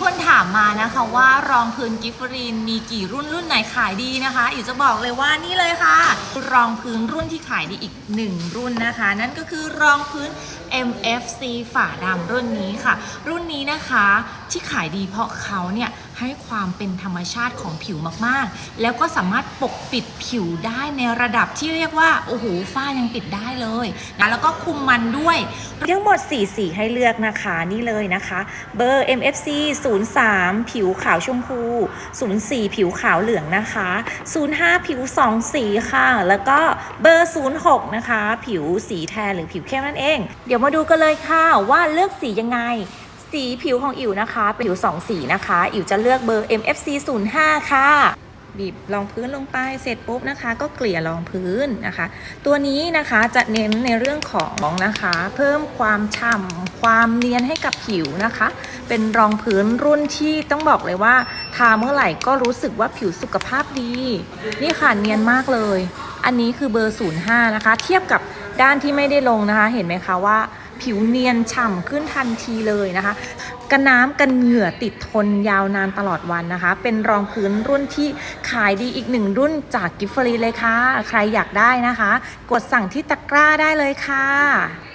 คนถามมานะคะว่ารองพื้นกิฟฟรีนมีกี่รุ่นรุ่นไหนขายดีนะคะอยู่จะบอกเลยว่านี่เลยค่ะ รองพื้นรุ่นที่ขายดีอีกหนึ่งรุ่นนะคะ นั่นก็คือรองพื้น MFC ฝาดำรุ่นนี้ค่ะ รุ่นนี้นะคะที่ขายดีเพราะเขาเนี่ยให้ความเป็นธรรมชาติของผิวมากๆ แล้วก็สามารถปกปิดผิวได้ในระดับที่เรียกว่า โอ้โห ฝ้ายังปิดได้เลยนะแล้วก็คุมมันด้วย ทั้งหมด 4 สีให้เลือกนะคะ นี่เลยนะคะ เบอร์ MFC 03 ผิวขาวชมพู 04 ผิวขาวเหลืองนะคะ 05 ผิว2สีค่ะ แล้วก็เบอร์ 06 นะคะ ผิวสีแทนหรือผิวเข้มนั่นเอง เดี๋ยวมาดูกันเลยค่ะว่าเลือกสียังไงสีผิวของอิ๋วนะคะ เป็นผิว2สีนะคะ อิ๋วจะเลือกเบอร์ MFC 05 ค่ะ บีบรองพื้นลงไปเสร็จปุ๊บนะคะ ก็เกลี่ยรองพื้นนะคะ ตัวนี้นะคะจะเน้นในเรื่องของนะคะ เพิ่มความฉ่ำความเนียนให้กับผิวนะคะ เป็นรองพื้นรุ่นที่ต้องบอกเลยว่า ทาเมื่อไหร่ก็รู้สึกว่าผิวสุขภาพดี นี่ค่ะเนียนมากเลย อันนี้คือเบอร์ 05 นะคะ เทียบกับด้านที่ไม่ได้ลงนะคะ เห็นไหมคะว่าผิวเนียนฉ่ำขึ้นทันทีเลยนะคะ กันน้ำกันเหงื่อติดทนยาวนานตลอดวันนะคะ เป็นรองพื้นรุ่นที่ขายดีอีกหนึ่งรุ่นจากกิฟฟรีเลยค่ะ ใครอยากได้นะคะ กดสั่งที่ตะกร้าได้เลยค่ะ